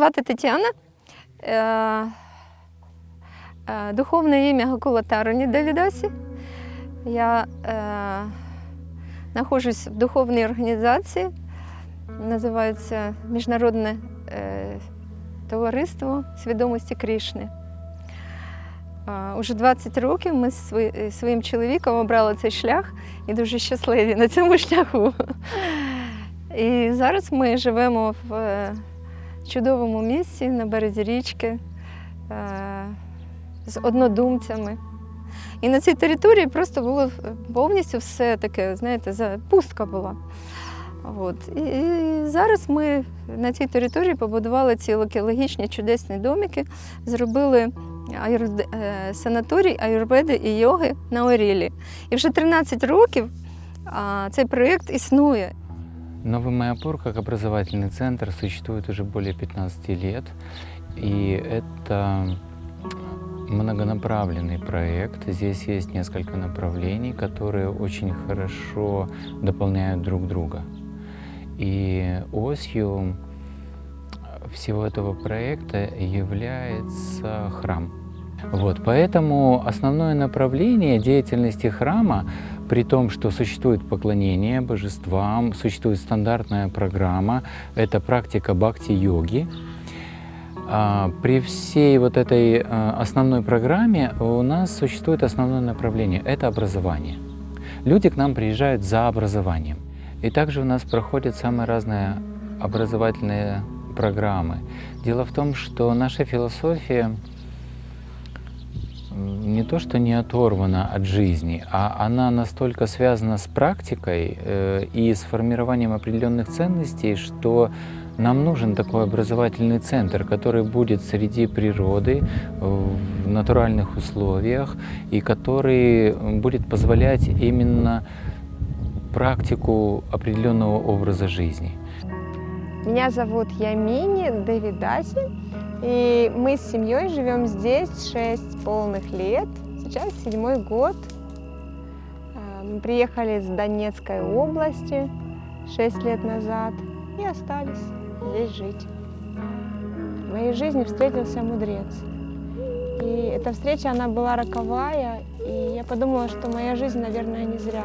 Звати Тетяна. Е, е, Духовне ім'я Гакула Тароні Давідасі. Я е, знаходжусь в духовній організації, називається Міжнародне товариство свідомості Крішни. Уже 20 років ми свої- своїм чоловіком обрали цей шлях і дуже щасливі на цьому шляху. І зараз ми живемо в чудовому місці на березі річки е, з однодумцями. І на цій території просто було повністю все таке, знаєте, пустка була. От. І, і зараз ми на цій території побудували ці екологічні чудесні домики, зробили е, санаторій аюрведи і йоги на Орілі. І вже 13 років а, цей проєкт існує. Новый Майапур как образовательный центр существует уже более 15 лет. И это многонаправленный проект. Здесь есть несколько направлений, которые очень хорошо дополняют друг друга. И осью всего этого проекта является храм. Вот, поэтому основное направление деятельности храма, при том, что существует поклонение божествам, существует стандартная программа, это практика бхакти-йоги, а, При всей вот этой а, основной программе у нас существует основное направление – это образование. Люди к нам приезжают за образованием. И также у нас проходят самые разные образовательные программы. Дело в том, что наша философия не то, что не оторвана от жизни, а она настолько связана с практикой э, и с формированием определенных ценностей, что нам нужен такой образовательный центр, который будет среди природы, в натуральных условиях, и который будет позволять именно практику определенного образа жизни. Меня зовут Ямини Давидаси, и мы с семьей живем здесь 6 полных лет. Сейчас седьмой год. А, Мы приехали с Донецкой области 6 лет назад и остались здесь жить. В моей жизни встретился мудрец. И эта встреча, она была роковая, и я подумала, что моя жизнь, наверное, не зря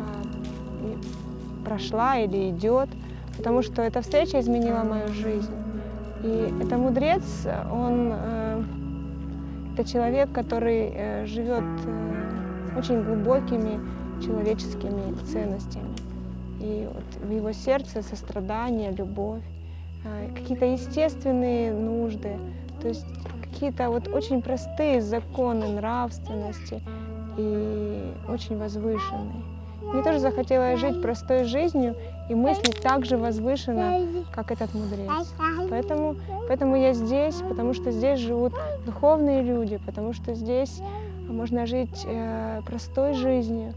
а, прошла или идет, потому что эта встреча изменила мою жизнь. И это мудрец, он э, это человек, который э, живет э, очень глубокими человеческими ценностями. И вот в его сердце сострадание, любовь, э, какие-то естественные нужды, то есть какие-то вот очень простые законы нравственности и очень возвышенные. Мне тоже захотелось жить простой жизнью и мыслить так же возвышенно, как этот мудрец. Поэтому, поэтому я здесь, потому что здесь живут духовные люди, потому что здесь можно жить э, простой жизнью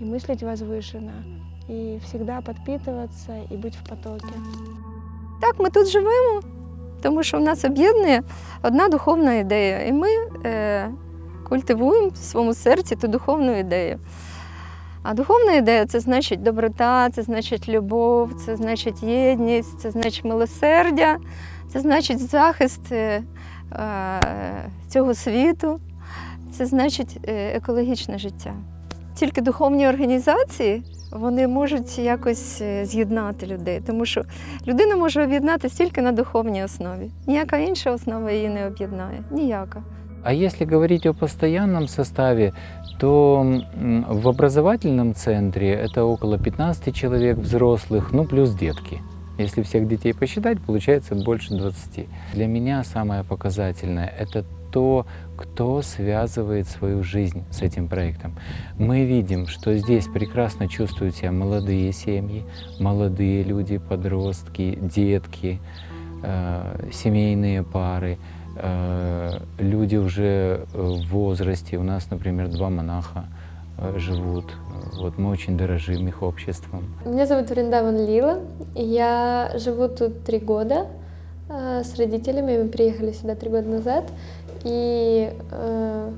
и мыслить возвышенно, и всегда подпитываться и быть в потоке. Так, ми тут живемо, тому що в нас об'єднує одна духовна ідея. І ми е, культивуємо в своєму серці ту духовну ідею. А духовна ідея це значить доброта, це значить любов, це значить єдність, це значить милосердя, це значить захист е, е, цього світу, це значить е, екологічне життя. Тільки духовні організації вони можуть якось з'єднати людей, тому що людина може об'єднатися тільки на духовній основі. Ніяка інша основа її не об'єднає. Ніяка. А если говорить о постоянном составе, то в образовательном центре это около 15 человек взрослых, ну плюс детки. Если всех детей посчитать, получается больше 20. Для меня самое показательное – это то, кто связывает свою жизнь с этим проектом. Мы видим, что здесь прекрасно чувствуют себя молодые семьи, молодые люди, подростки, детки, э, семейные пары, люди уже э, в возрасте. У нас, например, два монаха э, живут. Вот мы очень дорожим их обществом. Меня зовут Вриндаван Лила. Я живу тут три года э, с родителями. Мы приехали сюда три года назад. И э,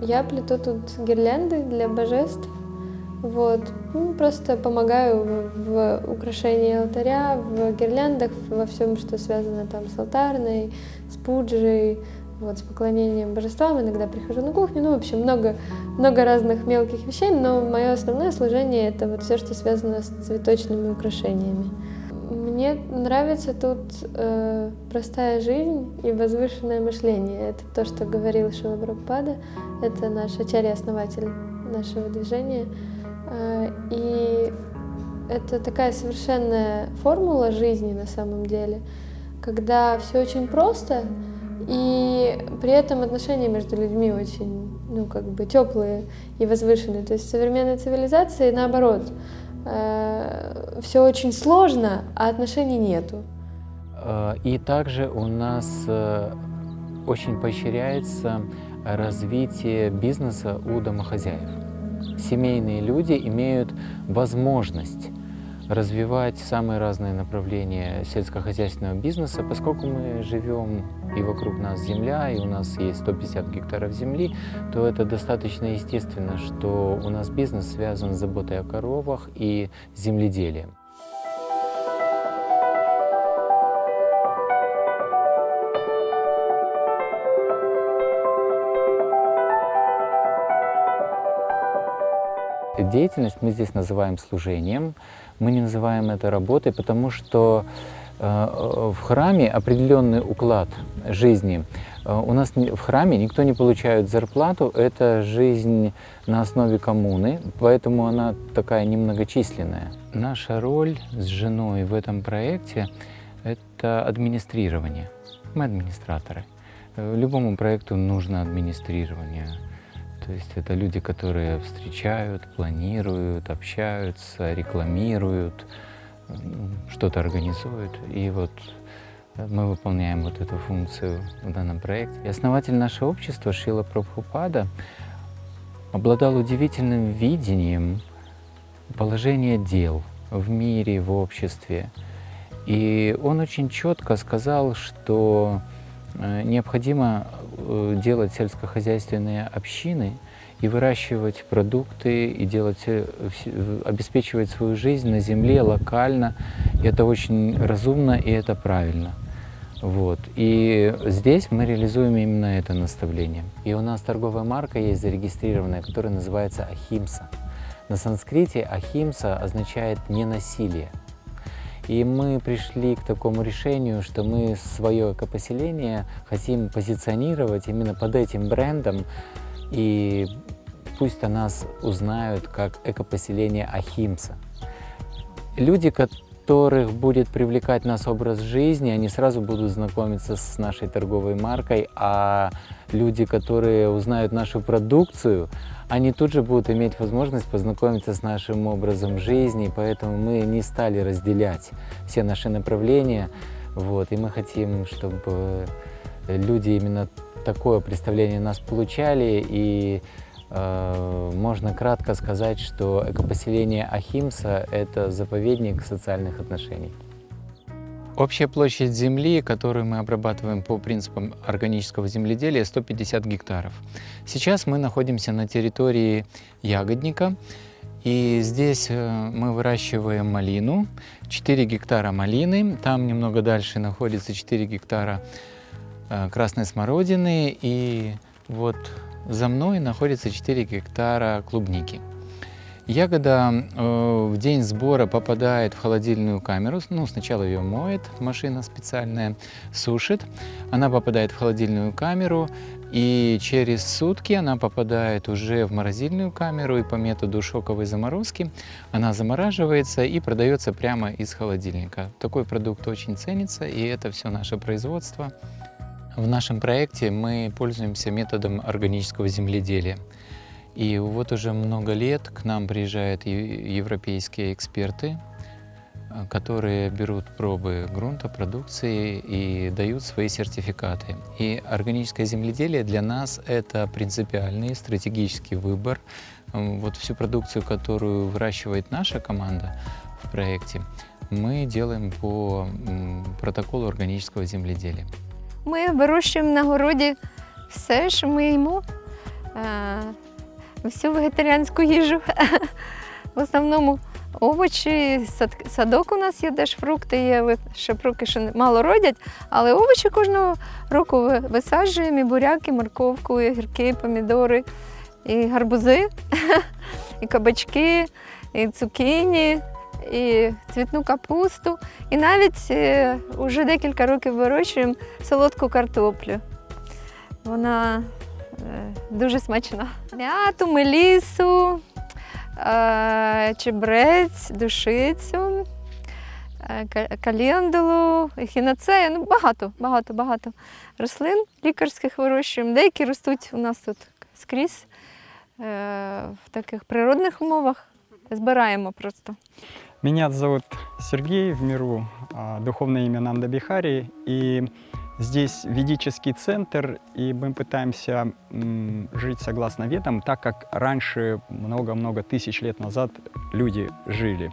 я плету тут гирлянды для божеств. Вот. Ну, просто помогаю в, украшении алтаря, в гирляндах, во всем, что связано там с алтарной, с пуджей, вот, с поклонением божествам. Иногда прихожу на кухню. Ну, в общем, много, много разных мелких вещей, но мое основное служение это вот все, что связано с цветочными украшениями. Мне нравится тут э, простая жизнь и возвышенное мышление. Это то, что говорил Шила Прабхупада. Это наш ачарья-основатель нашего движения. Э, и это такая совершенная формула жизни на самом деле, когда все очень просто, и при этом отношения между людьми очень, ну, как бы теплые и возвышенные. То есть в современной цивилизации наоборот, все очень сложно, а отношений нету. Э, И также у нас э, очень поощряется развитие бизнеса у домохозяев. Семейные люди имеют возможность развивать самые разные направления сельскохозяйственного бизнеса, поскольку мы живем и вокруг нас земля, и у нас есть 150 гектаров земли, то это достаточно естественно, что у нас бизнес связан с заботой о коровах и земледелием. Деятельность мы здесь называем служением, мы не называем это работой, потому что э, в храме определенный уклад жизни. Э, У нас в храме никто не получает зарплату, это жизнь на основе коммуны, поэтому она такая немногочисленная. Наша роль с женой в этом проекте – это администрирование. Мы администраторы. Э, Любому проекту нужно администрирование. То есть это люди, которые встречают, планируют, общаются, рекламируют, что-то организуют. И вот э, мы выполняем вот эту функцию в данном проекте. И основатель нашего общества Шила Прабхупада обладал удивительным видением положения дел в мире, в обществе. И он очень четко сказал, что э, необходимо делать сельскохозяйственные общины и выращивать продукты, и делать, э, э, обеспечивать свою жизнь на земле локально. Это очень разумно и это правильно. Вот. И здесь мы реализуем именно это наставление. И у нас торговая марка есть зарегистрированная, которая называется Ахимса. На санскрите Ахимса означает ненасилие. И мы пришли к такому решению, что мы свое экопоселение хотим позиционировать именно под этим брендом. И пусть о нас узнают как экопоселение Ахимса. Люди, которых будет привлекать нас образ жизни, они сразу будут знакомиться с нашей торговой маркой, а люди, которые узнают нашу продукцию, они тут же будут иметь возможность познакомиться с нашим образом жизни, поэтому мы не стали разделять все наши направления, вот, и мы хотим, чтобы люди именно такое представление нас получали, и можно кратко сказать, что экопоселение Ахимса – это заповедник социальных отношений. Общая площадь земли, которую мы обрабатываем по принципам органического земледелия, 150 гектаров. Сейчас мы находимся на территории ягодника, и здесь э, мы выращиваем малину, 4 гектара малины, там немного дальше находится 4 гектара э, красной смородины, и вот за мной находится 4 гектара клубники. Ягода э, в день сбора попадает в холодильную камеру. Ну, сначала ее моет, машина специальная, сушит. Она попадает в холодильную камеру, и через сутки она попадает уже в морозильную камеру, и по методу шоковой заморозки она замораживается и продается прямо из холодильника. Такой продукт очень ценится, и это все наше производство. В нашем проекте мы пользуемся методом органического земледелия. И вот уже много лет к нам приезжают европейские эксперты, э, которые берут пробы грунта, продукции и дают свои сертификаты. И органическое земледелие для нас это принципиальный стратегический выбор. Вот всю продукцию, которую выращивает наша команда в проекте, мы делаем по протоколу органического земледелия. Ми вирощуємо на городі все, що ми їмо, е, всю вегетаріанську їжу. В основному овочі, садок у нас є, де ж фрукти є, але ще поки мало родять. Але овочі кожного року висаджуємо, і буряки, морковку, і гірки, і помідори, і гарбузи, і кабачки, і цукіні, і цвітну капусту. І навіть е, уже декілька років вирощуємо солодку картоплю. Вона е, дуже смачна. М'яту, мелісу, е, чебрець, душицю, е, календулу, ехінацею. Ну, багато, багато, багато рослин лікарських вирощуємо. Деякі ростуть у нас тут скрізь е, в таких природних умовах. Збираємо просто. Меня зовут Сергей, в миру а, духовное имя Нанда Бихари, и здесь ведический центр, и мы пытаемся жить согласно ведам, так как раньше, много-много тысяч лет назад, люди жили.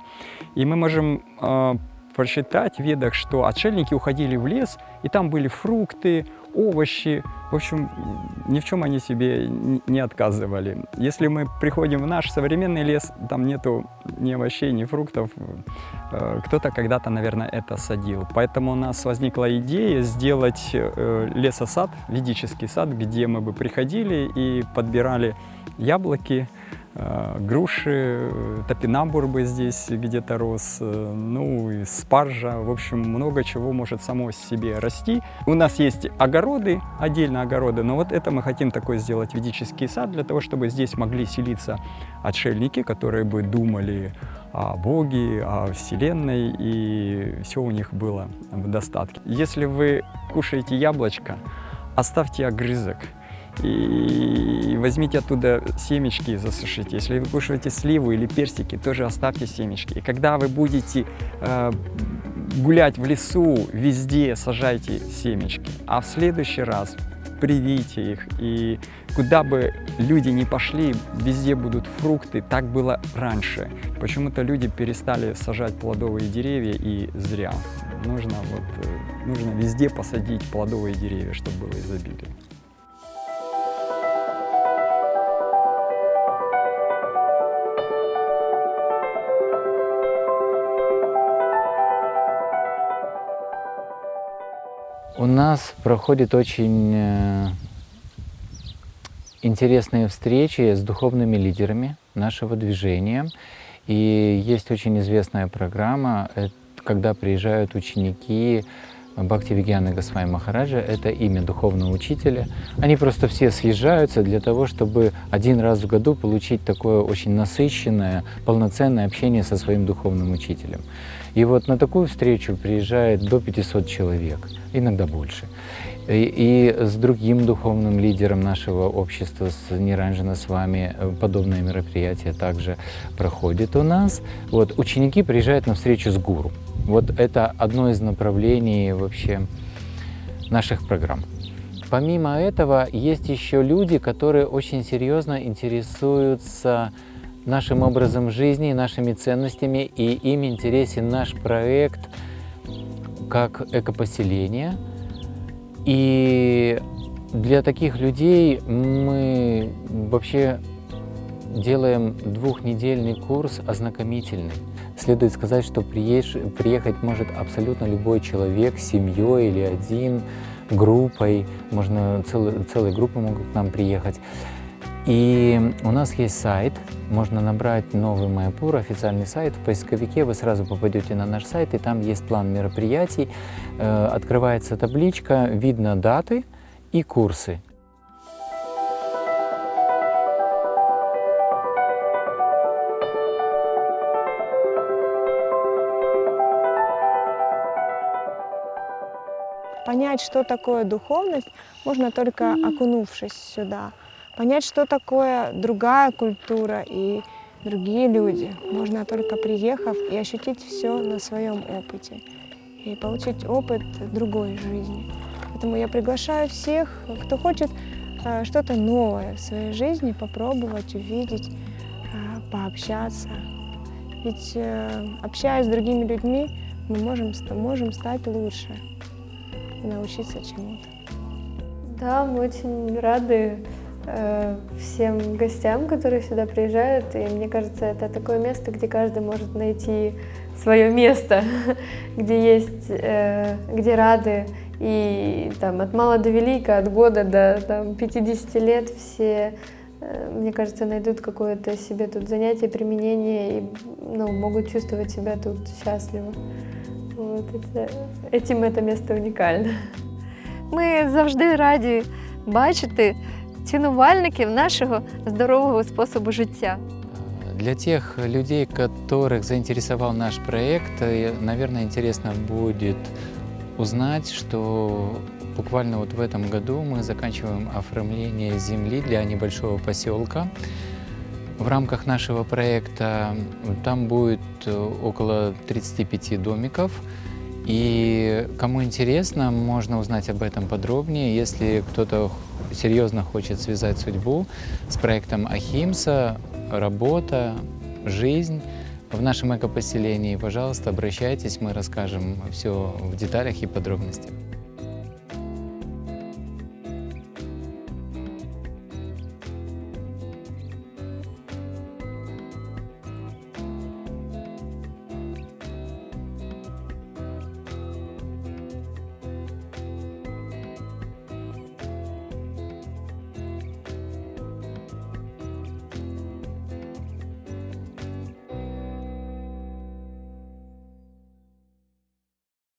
И мы можем а, прочитать в ведах, что отшельники уходили в лес, и там были фрукты, овощи, в общем, ни в чем они себе не отказывали. Если мы приходим в наш современный лес, там нету ни овощей, ни фруктов. Э, Кто-то когда-то, наверное, это садил. Поэтому у нас возникла идея сделать э, лесосад, ведический сад, где мы бы приходили и подбирали яблоки, груши, э, топинамбур бы здесь где-то рос, э, ну и спаржа, в общем, много чего может само себе расти. У нас есть огороды, отдельно огороды, но вот это мы хотим такой сделать ведический сад для того, чтобы здесь могли селиться отшельники, которые бы думали о Боге, о Вселенной, и все у них было в достатке. Если вы кушаете яблочко, оставьте огрызок и возьмите оттуда семечки и засушите. Если вы кушаете сливу или персики, тоже оставьте семечки. И когда вы будете э, гулять в лесу, везде сажайте семечки. А в следующий раз привейте их. И куда бы люди ни пошли, везде будут фрукты. Так было раньше. Почему-то люди перестали сажать плодовые деревья и зря. Нужно, вот, э, нужно везде посадить плодовые деревья, чтобы было изобилие. У нас проходят очень э, интересные встречи с духовными лидерами нашего движения. И есть очень известная программа, э, когда приезжают ученики Бхакти Вигьяны Госвами Махараджа, это имя духовного учителя. Они просто все съезжаются для того, чтобы один раз в году получить такое очень насыщенное, полноценное общение со своим духовным учителем. И вот на такую встречу приезжает до 500 человек, иногда больше. И, и с другим духовным лидером нашего общества, с Ниранжина с вами, э, подобное мероприятие также проходит у нас. Вот, ученики приезжают на встречу с гуру. Вот это одно из направлений вообще наших программ. Помимо этого, есть еще люди, которые очень серьезно интересуются нашим образом жизни, нашими ценностями, и им интересен наш проект как экопоселение. И для таких людей мы вообще делаем двухнедельный курс ознакомительный. Следует сказать, что приехать может абсолютно любой человек с семьей или один, группой, можно целые, целые группы могут к нам приехать. И у нас есть сайт, можно набрать новый Майпур, официальный сайт. В поисковике вы сразу попадете на наш сайт, и там есть план мероприятий. Э, Открывается табличка, видно даты и курсы. Понять, что такое духовность, можно только окунувшись сюда. Понять, что такое другая культура и другие люди, можно только приехав и ощутить все на своем опыте и получить опыт другой жизни. Поэтому я приглашаю всех, кто хочет э, что-то новое в своей жизни попробовать, увидеть, э, пообщаться. Ведь э, общаясь с другими людьми, мы можем, можем стать лучше и научиться чему-то. Да, мы очень рады э, всем гостям, которые сюда приезжают. И мне кажется, это такое место, где каждый может найти свое место, где есть, э, где рады. И там от мала до велика, от года до там, 50 лет все, э, мне кажется, найдут какое-то себе тут занятие, применение и ну, могут чувствовать себя тут счастливо. Вот, это, этим это место уникально. Ми завжди раді бачити цінувальників нашого здорового способу життя. Для тех людей, которых заинтересовал наш проект, э, наверное, интересно будет узнать, что буквально вот в этом году мы заканчиваем оформление земли для небольшого поселка. В рамках нашего проекта там будет э, около 35 домиков. И кому интересно, можно узнать об этом подробнее. Если кто-то серьезно хочет связать судьбу с проектом Ахимса, работа, жизнь в нашем экопоселении, пожалуйста, обращайтесь, мы расскажем все в деталях и подробностях.